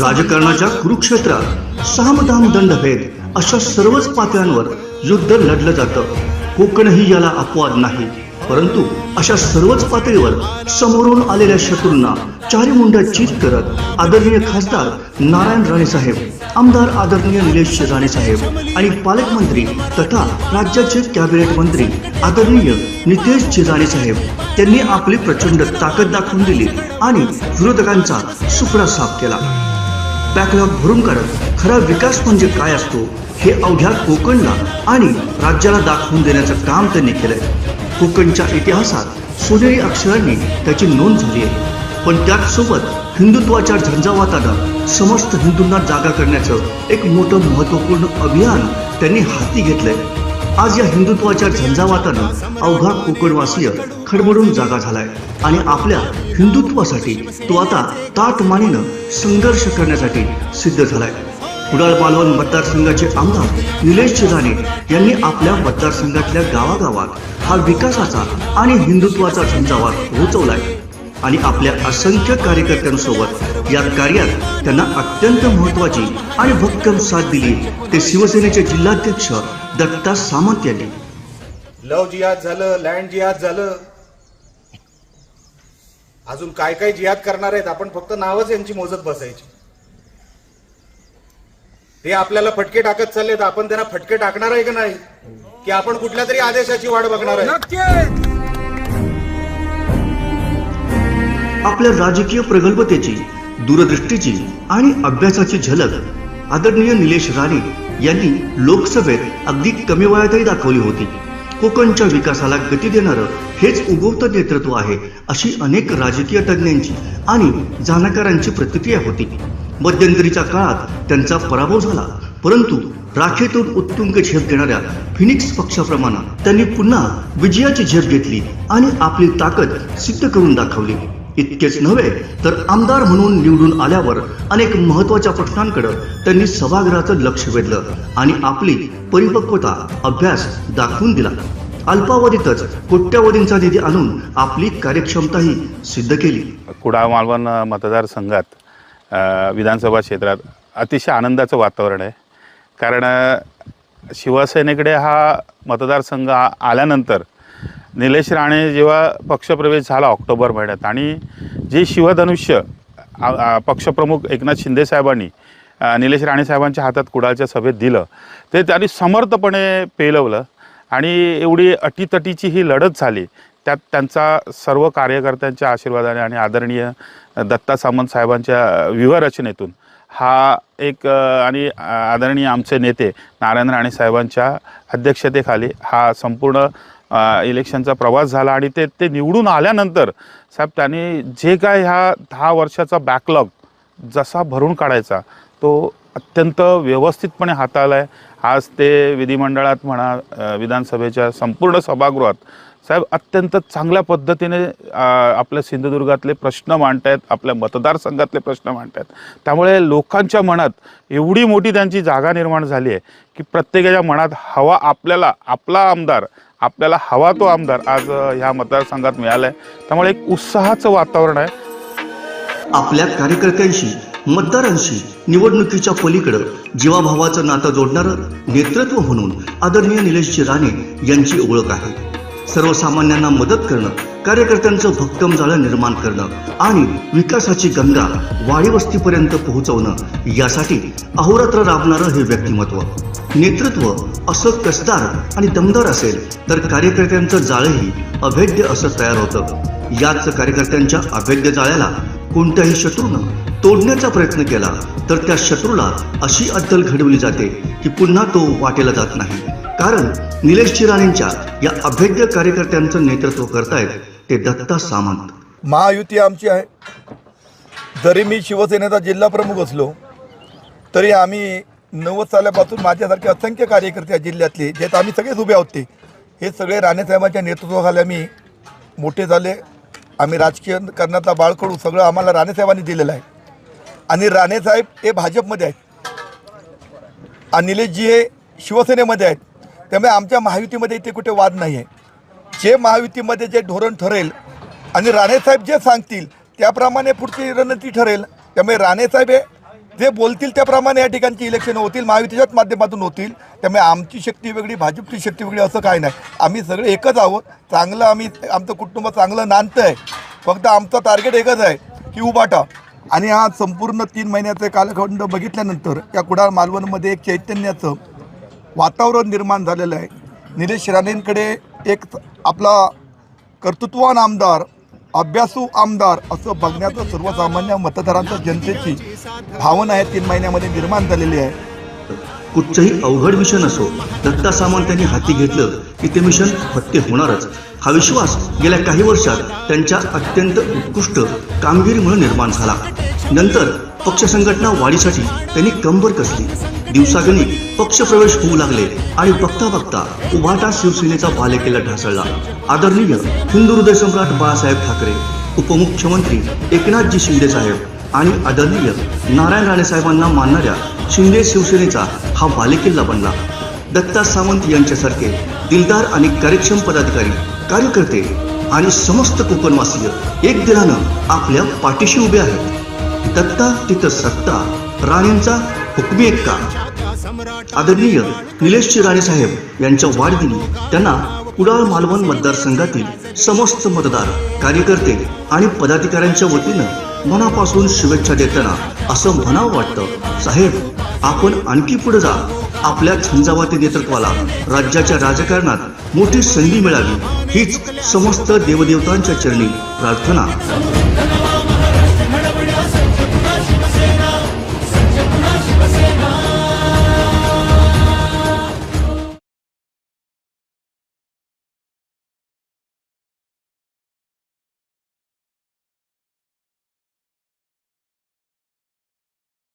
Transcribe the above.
राजकारणाच्या कुरुक्षेत्रात सामदाम दंडभेद अशा सर्वच पातळ्यांवर युद्ध लढलं जातं. कोकणही याला अपवाद नाही. परंतु अशा सर्वच पातळीवर समोरून आलेल्या शत्रूंना चारी मुंडा चित करत आदरणीय खासदार नारायण राणे साहेब आमदार आदरणीय निलेश राणे साहेब आणि पालकमंत्री तथा राज्याचे कॅबिनेट मंत्री आदरणीय नितेश राणे साहेब त्यांनी आपली प्रचंड ताकद दाखवून दिली आणि विरोधकांचा सुपडा साफ केला. बॅकलॉग भरून काढत खरा विकास म्हणजे काय असतो हे अवघ्या कोकणला आणि राज्याला दाखवून देण्याचं काम त्यांनी केलंय. कोकणच्या इतिहासात सोनेरी अक्षरांनी त्याची नोंद झाली आहे. पण त्याचसोबत हिंदुत्वाच्या झंझावातानं समस्त हिंदूंना जागा करण्याचं एक मोठं महत्त्वपूर्ण अभियान त्यांनी हाती घेतलंय. आज या हिंदुत्वाच्या झंझावातानं अवघा कोकणवासीय खडबडून जागा झालाय आणि आपल्या हिंदुत्वासाठी तो आता ताटमानीनं संघर्ष करण्यासाठी सिद्ध झालाय. कुडाळ मालवण मतदारसंघाचे आमदार निलेश राणे यांनी आपल्या मतदारसंघातल्या गावागावात हा विकासाचा आणि हिंदुत्वाचा झंझावात पोहोचवलाय आणि आपल्या असंख्य कार्यकर्त्यांसोबत या कार्यात त्यांना अत्यंत महत्वाची आणि भक्कम साथ दिली ते शिवसेनेचे जिल्हाध्यक्ष दत्ता सामंत यांनी. लव जिहाद झालं लँड जिहाद झालं. अजून काय काय जिहाद करणार आहेत? आपण फक्त नावच यांची मोजत बसायची. हे आपल्याला फटके टाकत चालले तर आपण त्यांना फटके टाकणार आहे का नाही? की आपण कुठल्या तरी आदेशाची वाट बघणार आहे? आपल्या राजकीय प्रगल्भतेची दूरदृष्टीची आणि अभ्यासाची झलक आदरणीय निलेश राणे यांनी लोकसभेत अगदी कमी वयातही दाखवली होती. कोकणच्या विकासाला गती देणारं हेच उगवतं नेतृत्व आहे अशी अनेक राजकीय तज्ज्ञांची आणि जाणकारांची प्रतिक्रिया होती. मध्यंतरीच्या काळात त्यांचा पराभव झाला. परंतु राखेतून उत्तुंग झेप घेणाऱ्या फिनिक्स पक्षाप्रमाणे त्यांनी पुन्हा विजयाची झेप घेतली आणि आपली ताकद सिद्ध करून दाखवली. इतकेच नव्हे तर आमदार म्हणून निवडून आल्यावर अनेक महत्त्वाच्या प्रश्नांकडे त्यांनी सभागृहाचं लक्ष वेधलं आणि आपली परिपक्वता अभ्यास दाखवून दिला. अल्पावधीतच कोट्यावधींचा निधी आणून आपली कार्यक्षमताही सिद्ध केली. कुडाळ मालवण मतदारसंघात विधानसभा क्षेत्रात अतिशय आनंदाचं वातावरण आहे. कारण शिवसेनेकडे हा मतदारसंघ आ- आल्यानंतर निलेश राणे जेव्हा पक्षप्रवेश झाला ऑक्टोबर महिन्यात आणि जे शिवधनुष्य पक्षप्रमुख एकनाथ शिंदे साहेबांनी निलेश राणे साहेबांच्या हातात कुडाळच्या सभेत दिलं ते त्यांनी समर्थपणे पेलवलं आणि एवढी अटीतटीची ही लढत झाली त्यात त्यांचा सर्व कार्यकर्त्यांच्या आशीर्वादाने आणि आदरणीय दत्ता सामंत साहेबांच्या व्यूहरचनेतून हा एक आणि आदरणीय आमचे नेते नारायण राणे साहेबांच्या अध्यक्षतेखाली हा संपूर्ण इलेक्शनचा प्रवास झाला आणि ते ते निवडून आल्यानंतर साहेब त्यांनी जे काय ह्या दहा वर्षाचा बॅकलॉग जसा भरून काढायचा तो अत्यंत व्यवस्थितपणे हाताळला आहे आज ते विधिमंडळात म्हणा विधानसभेच्या संपूर्ण सभागृहात साहेब अत्यंत चांगल्या पद्धतीने आपल्या सिंधुदुर्गातले प्रश्न मांडतायत आपल्या मतदारसंघातले प्रश्न मांडतायत. त्यामुळे लोकांच्या मनात एवढी मोठी त्यांची जागा निर्माण झाली आहे की प्रत्येकाच्या मनात हवा आपल्याला आपला आमदार आपल्याला हवा तो आमदार आज ह्या मतदारसंघात मिळाला आहे त्यामुळे एक उत्साहाचं वातावरण आहे. आपल्या कार्यकर्त्यांशी मतदारांशी निवडणुकीच्या पलीकडं जीवाभावाचं नातं जोडणारं नेतृत्व म्हणून आदरणीय निलेशजी राणे यांची ओळख आहे. सर्वसामान्यांना मदत करणं कार्यकर्त्यांचं भक्कम जाळं निर्माण करणं आणि विकासाची गंगा वाडीवस्तीपर्यंत पोहोचवणं यासाठी अहोरात्र राबणारं हे व्यक्तिमत्व. नेतृत्व असं कसदार आणि दमदार असेल तर कार्यकर्त्यांचं जाळंही अभेद्य असं तयार होतं. याच कार्यकर्त्यांच्या अभेद्य जाळ्याला कोणत्याही शत्रूनं तोडण्याचा प्रयत्न केला तर त्या शत्रूला अशी अद्दल घडवली जाते की पुन्हा तो वाटेला जात नाही. कारण निलेश चिराणेंच्या या अभेद्य कार्यकर्त्यांचं नेतृत्व करतायत ते दत्ता सामंत. महायुती आमची आहे. जरी मी शिवसेनेचा जिल्हा प्रमुख असलो तरी आम्ही नव्वद सालापासून माझ्यासारखे असंख्य कार्यकर्ते जिल्ह्यातले जे आम्ही सगळेच उभे आहोत ते हे सगळे राणेसाहेबांच्या नेतृत्वाखाली आम्ही मोठे झाले. आम्ही राजकीय करण्याचा बाळकडू सगळं आम्हाला राणेसाहेबांनी दिलेलं आहे. आणि राणेसाहेब हे भाजपमध्ये आहेत. आणि निलेशजी हे शिवसेनेमध्ये आहेत. त्यामुळे आमच्या महायुतीमध्ये इथे कुठे वाद नाही आहे जे महायुतीमध्ये जे धोरण ठरेल आणि राणेसाहेब जे सांगतील त्याप्रमाणे पुढची रणनीती ठरेल. त्यामुळे राणेसाहेब हे जे बोलतील त्याप्रमाणे या ठिकाणची इलेक्शन होतील महायुतीच्याच माध्यमातून होतील. त्यामुळे आमची शक्ती वेगळी भाजपची शक्ती वेगळी असं काय नाही. आम्ही सगळे एकच आहोत. चांगलं आम्ही आमचं कुटुंब चांगलं नांदतं आहे फक्त आमचं टार्गेट एकच आहे की उबाटा आणि हा संपूर्ण तीन महिन्याचं कालखंड बघितल्यानंतर या कुडाळ मालवणमध्ये एक चैतन्याचं वातावरण निर्माण झालेलं आहे. निलेश राणेंकडे एक आपला कर्तृत्ववान आमदार अभ्यासू आमदार असं बघण्याचं सर्वसामान्य मतदारांचं जनतेची भावना आहे तीन महिन्यामध्ये निर्माण झालेली आहे. कुठचंही अवघड मिशन असो दत्ता सामंत यांनी हाती घेतलं की ते मिशन फत्ते होणारच. हा विश्वास गेल्या काही वर्षात त्यांच्या अत्यंत उत्कृष्ट कामगिरीमुळे निर्माण झाला. नंतर पक्ष संघटना वाढीसाठी त्यांनी कंबर कसली. दिवसागणिक पक्षप्रवेश होऊ लागले आणि बघता बघता उभाटा शिवसेनेचा बालेकिल्ला ढासळला. आदरणीय हिंदू हृदय सम्राट बाळासाहेब ठाकरे उपमुख्यमंत्री एकनाथजी शिंदे साहेब आणि आदरणीय नारायण राणे साहेबांना मानणाऱ्या शिंदे शिवसेनेचा हा बालेकिल्ला बनला. दत्ता सावंत यांच्यासारखे दिलदार आणि कार्यक्षम पदाधिकारी कार्यकर्ते आणि समस्त कोकणवासीय एक दिलानं आपल्या पाठीशी उभे आहेत. दत्ता तिथं सत्ता राणेंचा हुकमी एक्का आदरणीय निलेश राणे साहेब यांच्या वाढदिनी त्यांना कुडाळ मालवण मतदारसंघातील समस्त मतदार कार्यकर्ते आणि पदाधिकाऱ्यांच्या वतीनं मनापासून शुभेच्छा देताना असं म्हणावं वाटतं. साहेब आपण आणखी पुढे जा. आपल्या झंझावाती नेतृत्वाला राज्याच्या राजकारणात मोठी संधी मिळावी हीच समस्त देवदेवतांच्या चरणी प्रार्थना.